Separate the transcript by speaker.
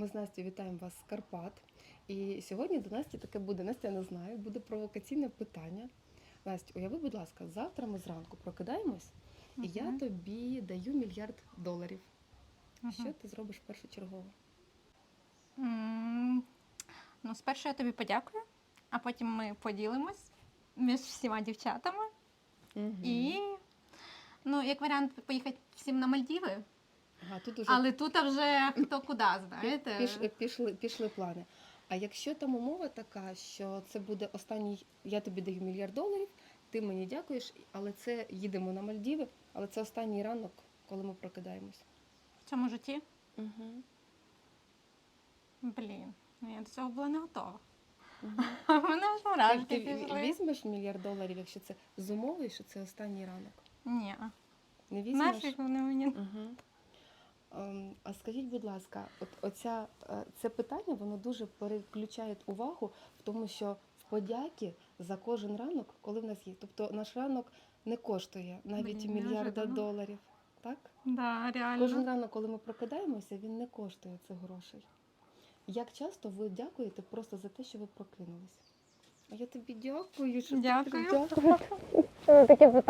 Speaker 1: Ми з Настю вітаємо вас з Карпат. І сьогодні до Насті таке буде. Настя не знає, буде провокаційне питання. Настю, уяви, будь ласка, завтра ми зранку прокидаємось, і я тобі даю мільярд доларів.
Speaker 2: Мгм.
Speaker 1: Що ти зробиш першочергово?
Speaker 2: М, Ну, спершу я тобі подякую, а потім ми поділимось між всіма дівчатами. І, ну, як варіант, поїхати всім на Мальдіви,
Speaker 1: ага, тут уже
Speaker 2: але тут вже хто куди, знаєте.
Speaker 1: піш, пішли, пішли плани. А якщо там умова така, що це буде останній, я тобі даю мільярд доларів, ти мені дякуєш, але це їдемо на Мальдіви, але це останній ранок, коли ми прокидаємось.
Speaker 2: В цьому житті,
Speaker 1: Угу.
Speaker 2: блін, ну, я до цього була не готова. У мене
Speaker 1: Ти,
Speaker 2: мурашки
Speaker 1: ти
Speaker 2: пішли.
Speaker 1: візьмеш мільярд доларів, якщо це з умовою, що це останній ранок?
Speaker 2: Ні,
Speaker 1: Не візьмеш?
Speaker 2: нафіг вони мені.
Speaker 1: Угу. А скажіть, будь ласка, от оця, е, це питання воно дуже переключає увагу в тому, що в подяки за кожен ранок, коли в нас є. Тобто наш ранок не коштує навіть
Speaker 2: Блін,
Speaker 1: мільярда
Speaker 2: неожиданно.
Speaker 1: доларів. Так?
Speaker 2: Да, реально.
Speaker 1: Кожен ранок, коли ми прокидаємося, він не коштує цих грошей. Як часто ви дякуєте просто за те, що ви прокинулись? А я тобі дякую, що ти так
Speaker 2: Дякую.
Speaker 1: дякую.